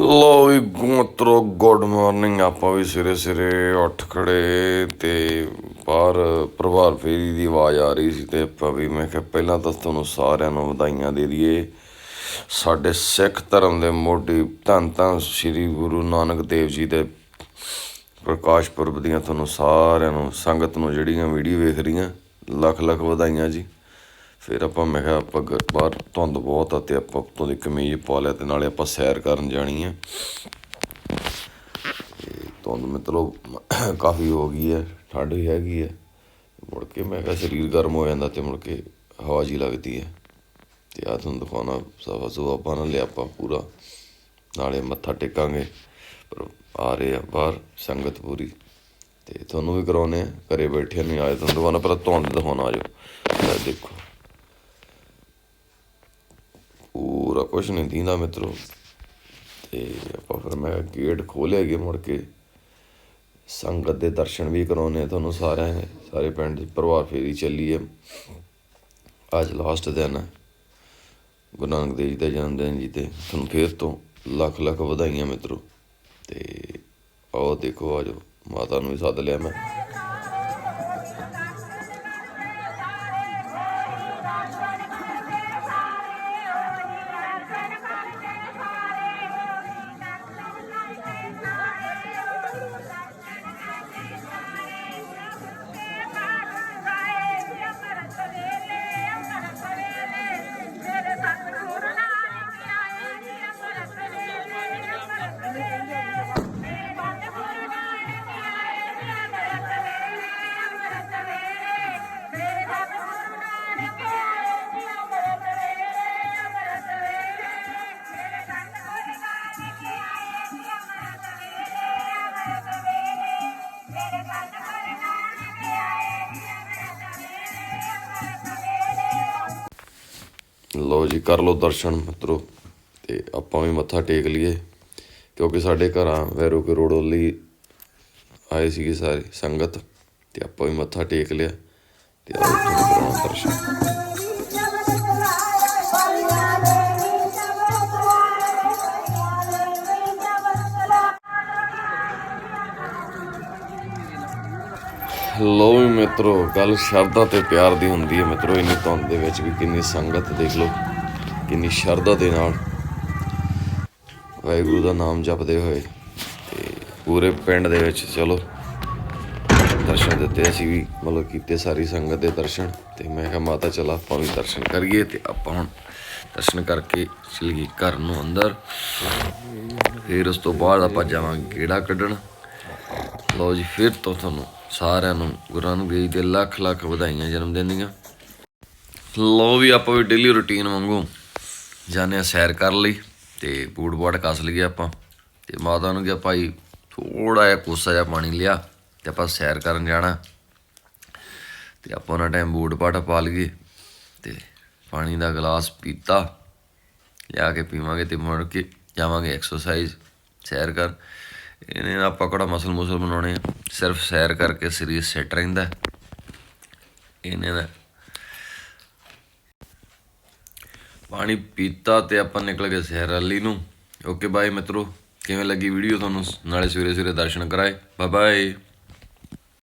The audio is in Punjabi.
ਲੋ ਵੀ ਮਿੱਤਰੋ ਗੁੱਡ ਮਾਰਨਿੰਗ ਆਪਾਂ ਵੀ ਸਵੇਰੇ ਸਵੇਰੇ ਉੱਠ ਖੜੇ ਤੇ ਬਾਹਰ ਪ੍ਰਭਾਤ ਫੇਰੀ ਦੀ ਆਵਾਜ਼ ਆ ਰਹੀ ਸੀ ਤੇ ਆਪਾਂ ਵੀ ਮੈਂ ਕਿਹਾ ਪਹਿਲਾਂ ਤਾਂ ਤੁਹਾਨੂੰ ਸਾਰਿਆਂ ਨੂੰ ਵਧਾਈਆਂ ਦੇ ਦਈਏ। ਸਾਡੇ ਸਿੱਖ ਧਰਮ ਦੇ ਮੋਢੀ ਧੰਨ ਧੰਨ ਸ੍ਰੀ ਗੁਰੂ ਨਾਨਕ ਦੇਵ ਜੀ ਦੇ ਪ੍ਰਕਾਸ਼ ਪੁਰਬ ਦੀਆਂ ਤੁਹਾਨੂੰ ਸਾਰਿਆਂ ਨੂੰ ਸੰਗਤ ਨੂੰ ਜਿਹੜੀਆਂ ਵੀਡੀਓ ਵੇਖ ਰਹੀਆਂ, ਲੱਖ ਲੱਖ ਵਧਾਈਆਂ ਜੀ। ਫਿਰ ਆਪਾਂ ਮੈਂ ਕਿਹਾ ਆਪਾਂ ਗ- ਬਾਹਰ ਧੁੰਦ ਬਹੁਤ ਆ ਤੇ ਆਪਾਂ ਉੱਤੋਂ ਦੀ ਕਮੀਜ਼ ਪਾ ਲਿਆ ਤੇ ਨਾਲੇ ਆਪਾਂ ਸੈਰ ਕਰਨ ਜਾਣੀ ਹੈ ਤੇ ਧੁੰਦ ਮਤਲਬ ਕਾਫੀ ਹੋ ਗਈ ਹੈ ਠੰਡ ਵੀ ਹੈਗੀ ਹੈ ਮੁੜ ਕੇ ਮੈਂ ਕਿਹਾ ਸਰੀਰ ਗਰਮ ਹੋ ਜਾਂਦਾ ਤੇ ਮੁੜ ਕੇ ਹਵਾ ਜੀ ਲੱਗਦੀ ਹੈ ਤੇ ਆ ਤੁਹਾਨੂੰ ਦਿਖਾਉਣਾ ਸਵਾ ਸੁਵਾ ਬਣ ਲਿਆ ਆਪਾਂ ਪੂਰਾ। ਨਾਲੇ ਮੱਥਾ ਟੇਕਾਂਗੇ, ਪਰ ਆ ਰਹੇ ਆ ਬਾਹਰ ਸੰਗਤ ਪੂਰੀ। ਤੇ ਤੁਹਾਨੂੰ ਵੀ ਕਰਾਉਨੇ ਆ, ਘਰੇ ਬੈਠੇ ਨਹੀਂ ਆਏ ਤੁਹਾਨੂੰ ਦਿਖਾਉਣਾ ਪਰ ਧੁੰਦ ਦਿਖਾਉਣਾ ਆ ਜਾਓ। ਦੇਖੋ। ਪੂਰਾ ਕੁਛ ਨਹੀਂ ਦੀਂਦਾ ਮਿੱਤਰੋ। ਤੇ ਆਪਾਂ ਫਿਰ ਮੈਂ ਗੇਟ ਖੋਲਿਆ ਗਿਆ ਮੁੜ ਕੇ। ਸੰਗਤ ਦੇ ਦਰਸ਼ਨ ਵੀ ਕਰਾਉਣੇ ਆ ਤੁਹਾਨੂੰ ਸਾਰਿਆਂ ਨੇ। ਸਾਰੇ ਪਿੰਡ ਦੀ ਪਰਿਵਾਰ ਫੇਰੀ ਚੱਲੀ ਹੈ। ਅੱਜ ਲਾਸਟ ਦਿਨ ਹੈ। ਗੁਰੂ ਨਾਨਕ ਦੇਵ ਜੀ ਦਾ ਜਨਮ ਦਿਨ ਜੀ ਤੇ ਤੁਹਾਨੂੰ ਫੇਰ ਤੋਂ ਲੱਖ ਲੱਖ ਵਧਾਈਆਂ ਮਿੱਤਰੋ। ਤੇ ਆਓ ਦੇਖੋ, ਆਜੋ। ਮਾਤਾ ਨੂੰ ਵੀ ਸੱਦ ਲਿਆ ਮੈਂ। ਲਓ ਜੀ, ਕਰ ਲਓ ਦਰਸ਼ਨ ਮਿੱਤਰੋ, ਤੇ ਆਪਾਂ ਵੀ ਮੱਥਾ ਟੇਕ ਲਈਏ, ਕਿਉਂਕਿ ਸਾਡੇ ਘਰਾਂ ਵੈਰੋ ਕੇ ਰੋਡ ਲਈ ਆਏ ਸੀਗੇ ਸਾਰੇ ਸੰਗਤ, ਤੇ ਆਪਾਂ ਵੀ ਮੱਥਾ ਟੇਕ ਲਿਆ, ਤੇ ਆਓ ਤੁਹਾਨੂੰ ਦਰਸ਼ਨ। ਲੋ ਵੀ ਮਿੱਤਰੋ, ਗੱਲ ਸ਼ਰਧਾ ਤੇ ਪਿਆਰ ਦੀ ਹੁੰਦੀ ਹੈ ਮਿੱਤਰੋ, ਇੰਨੀ ਧੁੰਦ ਦੇ ਵਿੱਚ ਵੀ ਕਿੰਨੀ ਸੰਗਤ ਦੇਖ ਲਓ, ਕਿੰਨੀ ਸ਼ਰਧਾ ਦੇ ਨਾਲ। ਵਾਹਿਗੁਰੂ ਦਾ ਨਾਮ ਜਪਦੇ ਹੋਏ ਤੇ ਪੂਰੇ ਪਿੰਡ ਦੇ ਵਿੱਚ ਚਲੋ, ਦਰਸ਼ਨ ਦਿੱਤੇ, ਅਸੀਂ ਵੀ ਮਤਲਬ ਕੀਤੇ ਸਾਰੀ ਸੰਗਤ ਦੇ ਦਰਸ਼ਨ ਤੇ ਮੈਂ ਕਿਹਾ, ਮਾਤਾ ਚਲਾ ਆਪਾਂ ਵੀ ਦਰਸ਼ਨ ਕਰੀਏ ਤੇ ਆਪਾਂ ਹੁਣ ਦਰਸ਼ਨ ਕਰਕੇ ਚਲੀਏ ਘਰ ਨੂੰ ਅੰਦਰ। ਫਿਰ ਉਸ ਤੋਂ ਬਾਅਦ ਆਪਾਂ ਜਾਵਾਂਗੇ ਗੇੜਾ ਕੱਢਣ। ਲਓ ਜੀ, ਫਿਰ ਤੋਂ ਤੁਹਾਨੂੰ ਸਾਰਿਆਂ ਨੂੰ, ਗੁਰੂ ਨਾਨਕ ਦੇਵ ਜੀ ਦੇ ਲੱਖ ਲੱਖ ਵਧਾਈਆਂ ਜਨਮ ਦਿਨ ਦੀਆਂ। ਲਓ ਵੀ ਆਪਾਂ ਵੀ ਡੇਲੀ ਰੁਟੀਨ ਵਾਂਗੂ ਜਾਂਦੇ ਹਾਂ ਸੈਰ ਕਰ ਲਈ ਤੇ ਬੂਟ ਬਾਟ ਕੱਸ ਲਈਏ ਆਪਾਂ। ਤੇ ਮਾਤਾ ਨੂੰ ਕਿਹਾ, ਭਾਈ ਥੋੜਾ ਜਿਹਾ ਕੋਸਾ ਜਿਹਾ ਪਾਣੀ ਲਿਆ ਤੇ ਆਪਾਂ ਸੈਰ ਕਰਨ ਜਾਣਾ। ਤੇ ਆਪਾਂ ਉਹਨਾਂ ਟਾਈਮ ਬੂਟ ਬਾਟ ਪਾ ਲਈਏ ਤੇ ਪਾਣੀ ਦਾ ਗਲਾਸ ਪੀਤਾ। ਲਿਆ ਕੇ ਪੀਵਾਂਗੇ ਤੇ ਮੁੜ ਕੇ ਜਾਵਾਂਗੇ ਐਕਸਰਸਾਈਜ਼ ਸੈਰ ਕਰ ਇਹਨੇ ਨਾ ਆਪਾਂ ਕਿਹੜਾ ਮਸਲ ਮੁਸਲ ਬਣਾਉਣੇ ਆ। ਸਿਰਫ ਸੈਰ ਕਰਕੇ ਸਰੀਰ ਸੈੱਟ ਰਹਿੰਦਾ। ਹੈ। ਇਹਨੇ ਦਾ ਪਾਣੀ ਪੀਤਾ ਤੇ ਆਪਾਂ ਨਿਕਲ ਗਏ ਸੈਰ ਵਾਲੀ ਨੂੰ। ਓਕੇ ਬਾਏ ਮਿੱਤਰੋ। ਕਿਵੇਂ ਲੱਗੀ ਵੀਡੀਓ ਤੁਹਾਨੂੰ? ਨਾਲੇ ਸਵੇਰੇ ਸਵੇਰੇ ਦਰਸ਼ਨ ਕਰਾਏ। Bye bye